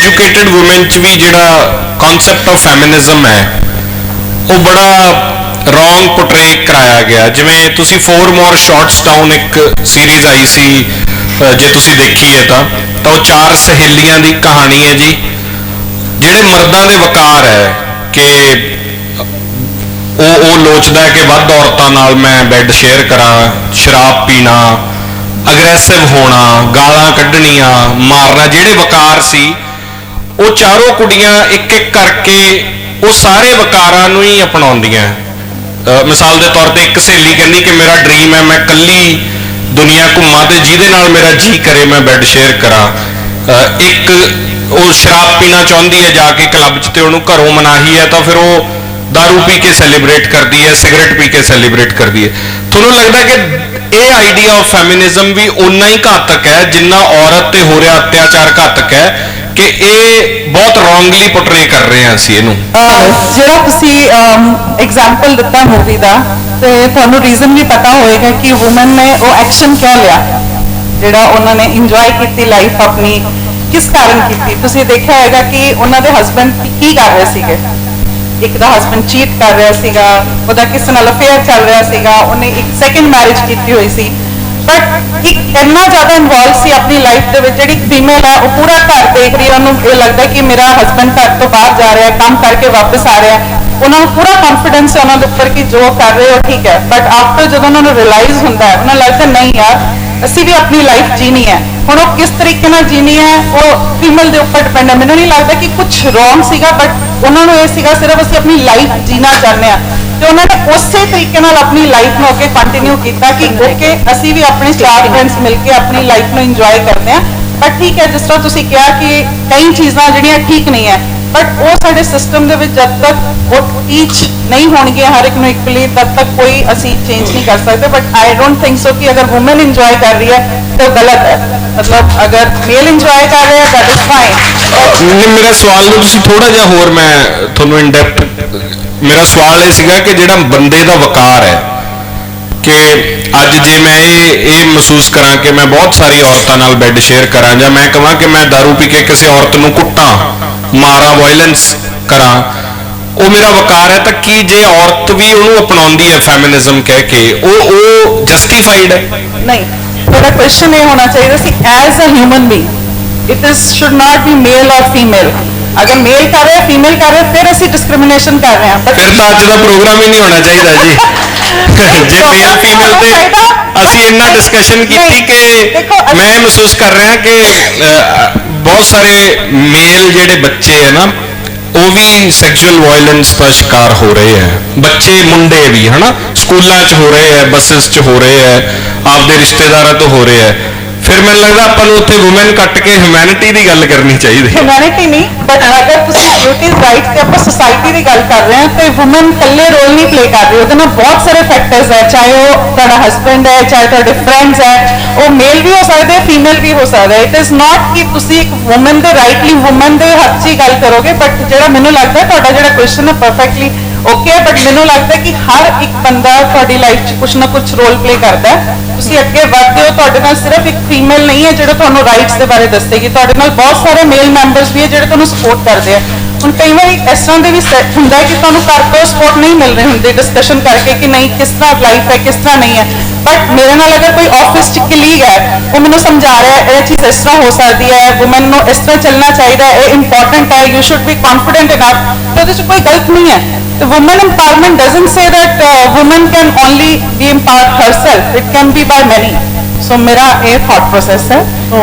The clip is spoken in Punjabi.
ਐਜੂਕੇਟਿਡ ਔਮਨ ਚ ਵੀ ਜਿਹੜਾ ਕਨਸੈਪਟ ਆਫ ਫੈਮਿਨਿਜ਼ਮ ਹੈ, ਉਹ ਬੜਾ ਰੋਂਗ ਪੋਰਟਰੇ ਕਰਾਇਆ ਗਿਆ। ਜਿਵੇਂ ਤੁਸੀਂ ਫੋਰ ਮੋਰ ਸ਼ਾਰਟਸ ਡਾਊਨ ਇੱਕ ਸੀਰੀਜ਼ ਆਈ ਸੀ ਜੇ ਤੁਸੀਂ ਦੇਖੀ ਹੈ ਤਾਂ ਤਾਂ ਉਹ ਚਾਰ ਸਹੇਲੀਆਂ ਦੀ ਕਹਾਣੀ ਹੈ ਜੀ। ਜਿਹੜੇ ਮਰਦਾਂ ਦੇ ਵਕਾਰ ਹੈ ਕਿ ਉਹ ਉਹ ਲੋਚਦਾ ਕਿ ਵੱਧ ਔਰਤਾਂ ਨਾਲ ਮੈਂ ਬੈੱਡ ਸ਼ੇਅਰ ਕਰਾਂ, ਸ਼ਰਾਬ ਪੀਣਾ ਅਗਰੈਸਿਵ ਹੋਣਾ, ਗਾਲਾਂ ਕੱਢਣੀਆਂ, ਮਾਰਨਾ, ਜਿਹੜੇ ਵਕਾਰ ਸੀ ਉਹ ਚਾਰੋਂ ਕੁੜੀਆਂ ਇੱਕ ਇੱਕ ਕਰਕੇ ਉਹ ਸਾਰੇ ਵਕਾਰਾਂ ਨੂੰ ਹੀ ਅਪਣਾਉਂਦੀਆਂ। ਮਿਸਾਲ ਦੇ ਤੌਰ ਤੇ ਇੱਕ ਸਹੇਲੀ ਕਹਿੰਦੀ ਕਿ ਮੇਰਾ ਡ੍ਰੀਮ ਹੈ, ਮੈਂ ਕੱਲੀ ਦੁਨੀਆ ਘੁੰਮਾਂ ਤੇ ਜਿਹਦੇ ਨਾਲ ਮੇਰਾ ਜੀ ਕਰੇ ਮੈਂ ਬੈੱਡ ਸ਼ੇਅਰ ਕਰਾਂ। ਇੱਕ ਉਹ ਸ਼ਰਾਬ ਪੀਣਾ ਚਾਹੁੰਦੀ ਹੈ ਜਾ ਕੇ ਕਲੱਬ 'ਚ ਤੇ ਉਹਨੂੰ ਘਰੋਂ ਮਨਾਹੀ ਹੈ, ਤਾਂ ਫਿਰ ਉਹ दारू ਪੀ ਕੇ ਸੈਲੀਬ੍ਰੇਟ ਕਰਦੀ ਹੈ ਸਿਗਰਟ ਪੀ ਕੇ ਸੈਲੀਬ੍ਰੇਟ ਕਰਦੀ ਹੈ। ਤੁਹਾਨੂੰ ਲੱਗਦਾ ਕਿ ਇਹ ਆਈਡੀਆ ਆਫ ਫੈਮਿਨਿਜ਼ਮ ਵੀ ਉਨਾ ਹੀ ਘਾਤਕ ਹੈ ਜਿੰਨਾ ਔਰਤ ਤੇ ਹੋ ਰਿਹਾ ਅਤਿਆਚਾਰ ਘਾਤਕ ਹੈ? ਕਿ ਇਹ ਬਹੁਤ ਰੋਂਗਲੀ ਪੋਰਟਰੇ ਕਰ ਰਹੇ ਹਾਂ ਅਸੀਂ ਇਹਨੂੰ। ਜਿਹੜਾ ਤੁਸੀਂ ਐਗਜ਼ਾਮਪਲ ਦਿੱਤਾ ਮੂਵੀ ਦਾ, ਤੇ ਤੁਹਾਨੂੰ ਰੀਜ਼ਨ ਵੀ ਪਤਾ ਹੋਏਗਾ ਕਿ ਔਮਨ ਨੇ ਉਹ ਐਕਸ਼ਨ ਕਿਉਂ ਲਿਆ। ਜਿਹੜਾ ਉਹਨਾਂ ਨੇ ਇੰਜੋਏ ਕੀਤੀ ਲਾਈਫ ਆਪਣੀ, ਕਿਸ ਕਾਰਨ ਕੀਤੀ। ਤੁਸੀਂ ਦੇਖਿਆ ਹੋਏਗਾ ਕਿ ਉਹਨਾਂ ਦੇ ਹਸਬੰਡ ਕੀ ਕਰ ਰਹੇ ਸੀਗੇ। ਇੱਕ ਦਾ ਹਸਬੰਡ ਚੀਟ ਕਰ ਰਿਹਾ ਸੀਗਾ, ਉਹਦਾ ਕਿਸੇ ਨਾਲ ਅਫੇਅਰ ਚੱਲ ਰਿਹਾ ਸੀਗਾ, ਉਹਨੇ ਇੱਕ ਸੈਕੰਡ ਮੈਰਿਜ ਕੀਤੀ ਹੋਈ ਸੀ। ਬਟ ਇੱਕ ਇੰਨਾ ਜ਼ਿਆਦਾ ਇਨਵੋਲਵ ਸੀ ਆਪਣੀ ਲਾਈਫ ਦੇ ਵਿੱਚ, ਜਿਹੜੀ ਫੀਮੇਲ ਹੈ ਉਹ ਪੂਰਾ ਘਰ ਦੇਖ ਰਹੀ ਹੈ ਉਹਨੂੰ, ਇਹ ਲੱਗਦਾ ਕਿ ਮੇਰਾ ਹਸਬੰਡ ਘਰ ਤੋਂ ਬਾਹਰ ਜਾ ਰਿਹਾ, ਕੰਮ ਕਰਕੇ ਵਾਪਸ ਆ ਰਿਹਾ। ਉਹਨਾਂ ਨੂੰ ਪੂਰਾ ਕੌਨਫੀਡੈਂਸ ਹੈ ਉਹਨਾਂ ਦੇ ਉੱਪਰ ਕਿ ਜੋ ਕਰ ਰਹੇ ਹੋ ਠੀਕ ਹੈ। ਬਟ ਆਫਟਰ ਜਦੋਂ ਉਹਨਾਂ ਨੂੰ ਰਿਅਲਾਈਜ਼ ਹੁੰਦਾ ਹੈ, ਉਹਨਾਂ ਨੂੰ ਲੱਗਦਾ ਨਹੀਂ ਯਾਰ, ਅਸੀਂ ਵੀ ਆਪਣੀ ਲਾਈਫ ਜੀਣੀ ਹੈ। ਹੁਣ ਉਹ ਕਿਸ ਤਰੀਕੇ ਨਾਲ ਜੀਣੀ ਹੈ, ਉਹ ਫੀਮੇਲ ਦੇ ਉੱਪਰ ਡਿਪੈਂਡ ਹੈ। ਮੈਨੂੰ ਨਹੀਂ ਲੱਗਦਾ ਕਿ ਕੁਝ ਰੋਂਗ ਸੀਗਾ ਬਟ ਉਹਨਾਂ ਨੂੰ ਇਹ ਸੀਗਾ, ਸਿਰਫ ਅਸੀਂ ਆਪਣੀ ਲਾਈਫ ਜੀਣਾ ਚਾਹੁੰਦੇ ਆ ਤੇ ਉਹਨਾਂ ਨੇ ਉਸੇ ਤਰੀਕੇ ਨਾਲ ਆਪਣੀ ਲਾਈਫ ਨੂੰ ਅੱਗੇ ਕੰਟੀਨਿਊ ਕੀਤਾ ਕਿ ਓਕੇ ਅਸੀਂ ਵੀ ਆਪਣੇ ਚਾਰ ਫਰੈਂਡਸ ਮਿਲ ਕੇ ਆਪਣੀ ਲਾਈਫ ਨੂੰ ਇੰਜੋਏ ਕਰਦੇ ਆ ਬਟ ਠੀਕ ਹੈ, ਜਿਸ ਤਰ੍ਹਾਂ ਤੁਸੀਂ ਕਿਹਾ ਕਿ ਕਈ ਚੀਜ਼ਾਂ ਜਿਹੜੀਆਂ ਠੀਕ ਨਹੀਂ ਹੈ ਬਟ ਉਹ ਸਾਡੇ ਸਿਸਟਮ ਦੇ ਵਿੱਚ ਜਦ ਤੱਕ ਉਹ ਟੀਚ ਨਹੀਂ ਹੋਣਗੀਆਂ, ਹਰ ਇੱਕ ਨੂੰ ਇਕੁਅਲੀ ਤਦ ਤੱਕ ਕੋਈ ਅਸੀਂ ਚੇਂਜ ਨਹੀਂ ਕਰ ਸਕਦੇ। But I don't think so ਕਿ ਅਗਰ ਔਮਨ ਇੰਜੋਏ ਕਰ ਰਹੀ ਹੈ, ਤਾਂ ਉਹ ਗਲਤ ਹੈ। ਮਤਲਬ ਅਗਰ ਮੇਲ ਇੰਜੋਏ ਕਰ ਰਿਹਾ ਹੈ ਦੈਟ ਇਜ਼ ਫਾਈਨ ਨਹੀਂ, ਮੇਰਾ ਸਵਾਲ ਨੂੰ ਤੁਸੀਂ ਥੋੜਾ ਜਿਹਾ ਹੋਰ ਮੈਂ ਤੁਹਾਨੂੰ ਇਨ ਡੈਪਥ ਮੇਰਾ ਸਵਾਲ ਇਹ ਸੀਗਾ ਕਿ ਜਿਹੜਾ ਬੰਦੇ ਦਾ ਵਕਾਰ ਹੈ ਕਿ ਅੱਜ ਜੇ ਮੈਂ ਇਹ ਇਹ ਮਹਿਸੂਸ ਕਰਾਂ ਕਿ ਮੈਂ ਬਹੁਤ ਸਾਰੀ ਔਰਤਾਂ ਨਾਲ ਬੈੱਡ ਸ਼ੇਅਰ ਕਰਾਂ ਜਾਂ ਮੈਂ ਕਹਾਂ ਕਿ ਮੈਂ दारू ਪੀ ਕੇ ਕਿਸੇ ਔਰਤ ਨੂੰ ਕੁੱਟਾਂ ਮਾਰਾਂ ਵਾਇਲੈਂਸ ਕਰਾਂ ਉਹ ਮੇਰਾ ਵਕਾਰ ਹੈ ਤਾਂ ਕੀ ਜੇ ਔਰਤ ਵੀ ਉਹਨੂੰ ਅਪਣਾਉਂਦੀ ਹੈ ਫੈਮਿਨਿਜ਼ਮ ਕਹਿ ਕੇ ਉਹ ਉਹ ਜਸਟੀਫਾਈਡ ਹੈ? ਨਹੀਂ ਤੁਹਾਡਾ ਕੁਐਸਚਨ ਇਹ ਹੋਣਾ ਚਾਹੀਦਾ ਸੀ as a human being it is should not be male ਔਰ ਫੀਮੇਲ ਅਗਰ ਮੇਲ ਕਰ ਰਿਹਾ ਫੀਮੇਲ ਕਰ ਰਿਹਾ ਫਿਰ ਅਸੀਂ ਡਿਸਕ੍ਰਿਮੀਨੇਸ਼ਨ ਕਰ ਰਹੇ ਹਾਂ ਫਿਰ ਤਾਂ ਅੱਜ ਦਾ ਪ੍ਰੋਗਰਾਮ ਹੀ ਨਹੀਂ ਹੋਣਾ ਚਾਹੀਦਾ ਜੀ ਜੇ ਮੇਲ ਫੀਮੇਲ ਤੇ ਅਸੀਂ ਇੰਨਾ ਡਿਸਕਸ਼ਨ ਕੀਤੀ ਕਿ ਮੈਂ ਮਹਿਸੂਸ ਕਰ ਰਿਹਾ ਕਿ ਬਹੁਤ ਸਾਰੇ ਮੇਲ ਜਿਹੜੇ ਬੱਚੇ ਹੈ ਨਾ ਉਹ ਵੀ ਸੈਕਸ਼ੂਅਲ ਵਾਇਲੈਂਸ ਦਾ ਸ਼ਿਕਾਰ ਹੋ ਰਹੇ ਹੈ ਬੱਚੇ ਮੁੰਡੇ ਵੀ ਹਨਾ ਸਕੂਲਾਂ 'ਚ ਹੋ ਰਹੇ ਹੈ ਬੱਸਸ 'ਚ ਹੋ ਰਹੇ ਹੈ ਆਪਦੇ ਰਿਸ਼ਤੇਦਾਰਾਂ ਤੋਂ ਹੋ ਰਹੇ ਹੈ ਫਿਰ ਮੈਨੂੰ ਲੱਗਦਾ ਆਪਾਂ ਨੂੰ ਉੱਥੇ ਔਮਨ ਕੱਟ ਕੇ ਹਿਊਮੈਨਿਟੀ ਦੀ ਗੱਲ ਕਰਨੀ ਚਾਹੀਦੀ ਹੈ। ਹਿਊਮੈਨਿਟੀ ਨਹੀਂ ਬਟ ਅਗਰ ਤੁਸੀਂ ਬਿਊਟੀਜ਼ ਰਾਈਟ ਤੇ ਆਪਾਂ ਸੋਸਾਇਟੀ ਦੀ ਗੱਲ ਕਰ ਰਹੇ ਹਾਂ, ਤੇ ਔਮਨ ਇਕੱਲੇ ਰੋਲ ਨਹੀਂ ਪਲੇ ਕਰ ਰਹੀ। ਉਹਦੇ ਨਾਲ ਬਹੁਤ ਸਾਰੇ ਫੈਕਟਰਸ ਹੈ, ਚਾਹੇ ਉਹ ਤੁਹਾਡਾ ਹਸਬੰਡ ਹੈ, ਚਾਹੇ ਤੁਹਾਡੇ ਫਰੈਂਡਸ ਹੈ, ਉਹ ਮੇਲ ਵੀ ਹੋ ਸਕਦੇ ਹੈ ਫੀਮੇਲ ਵੀ ਹੋ ਸਕਦਾ। ਹੈ ਇਟ ਇਜ਼ ਨਾਟ ਕਿ ਤੁਸੀਂ ਇੱਕ ਔਮਨ ਦੇ ਰਾਈਟਲੀ ਔਮਨ ਦੇ ਹੱਥ 'ਚ ਗੱਲ ਕਰੋਗੇ ਬਟ ਜਿਹੜਾ ਮੈਨੂੰ ਲੱਗਦਾ ਤੁਹਾਡਾ ਜਿਹੜਾ ਕੁਐਸਚਨ ਹੈ ਪਰਫੈਕਟਲੀ ਓਕੇ ਬਟ ਮੈਨੂੰ ਲੱਗਦਾ ਕਿ ਹਰ ਇੱਕ ਬੰਦਾ ਤੁਹਾਡੀ ਲਾਈਫ 'ਚ ਕੁਝ ਨਾ ਕੁਝ ਰੋਲ ਪਲੇ ਕਰਦਾ ਤੁਸੀਂ ਅੱਗੇ ਵਧਦੇ ਹੋ, ਤੁਹਾਡੇ ਨਾਲ ਸਿਰਫ ਇੱਕ ਫੀਮੇਲ ਨਹੀਂ ਹੈ ਜਿਹੜਾ ਤੁਹਾਨੂੰ ਰਾਈਟਸ ਦੇ ਬਾਰੇ ਦੱਸੇਗੀ। ਤੁਹਾਡੇ ਨਾਲ ਬਹੁਤ ਸਾਰੇ ਮੇਲ ਮੈਂਬਰਸ ਵੀ ਹੈ ਜਿਹੜੇ ਤੁਹਾਨੂੰ ਸਪੋਰਟ ਕਰਦੇ ਆ। ਹੁਣ ਕਈ ਵਾਰੀ ਇਸ ਤਰ੍ਹਾਂ ਦੇ ਵੀ set ਹੁੰਦਾ ਕਿ ਤੁਹਾਨੂੰ ਘਰ ਤੋਂ ਸਪੋਰਟ ਨਹੀਂ ਮਿਲ ਰਹੀ ਹੁੰਦੀ ਡਿਸਕਸ਼ਨ ਕਰਕੇ ਕਿ ਨਹੀਂ, ਕਿਸ ਤਰ੍ਹਾਂ ਲਾਈਫ ਹੈ, ਕਿਸ ਤਰ੍ਹਾਂ ਨਹੀਂ ਹੈ। ਬਟ ਮੇਰੇ ਨਾਲ ਅਗਰ ਕੋਈ ਆਫਿਸ ਚ ਕਲੀਗ ਹੈ ਉਹ ਮੈਨੂੰ ਸਮਝਾ ਰਿਹਾ ਹੈ ਇਹ ਚੀਜ਼ ਇਸ ਤਰ੍ਹਾਂ ਹੋ ਸਕਦੀ ਹੈ ਔਮਨ ਨੂੰ ਇਸ ਤਰ੍ਹਾਂ ਚੱਲਣਾ ਚਾਹੀਦਾ ਹੈ ਇਹ ਇੰਪੋਰਟੈਂਟ ਹੈ you should be confident enough ਤੇ ਉਹਦੇ ਚ ਕੋਈ ਗਲਤ ਨਹੀਂ ਹੈ ਤੇ woman empowerment doesn't say that woman can only be empowered herself it can be by many so ਮੇਰਾ ਇਹ ਥਾਟ ਪ੍ਰੋਸੈਸ ਹੈ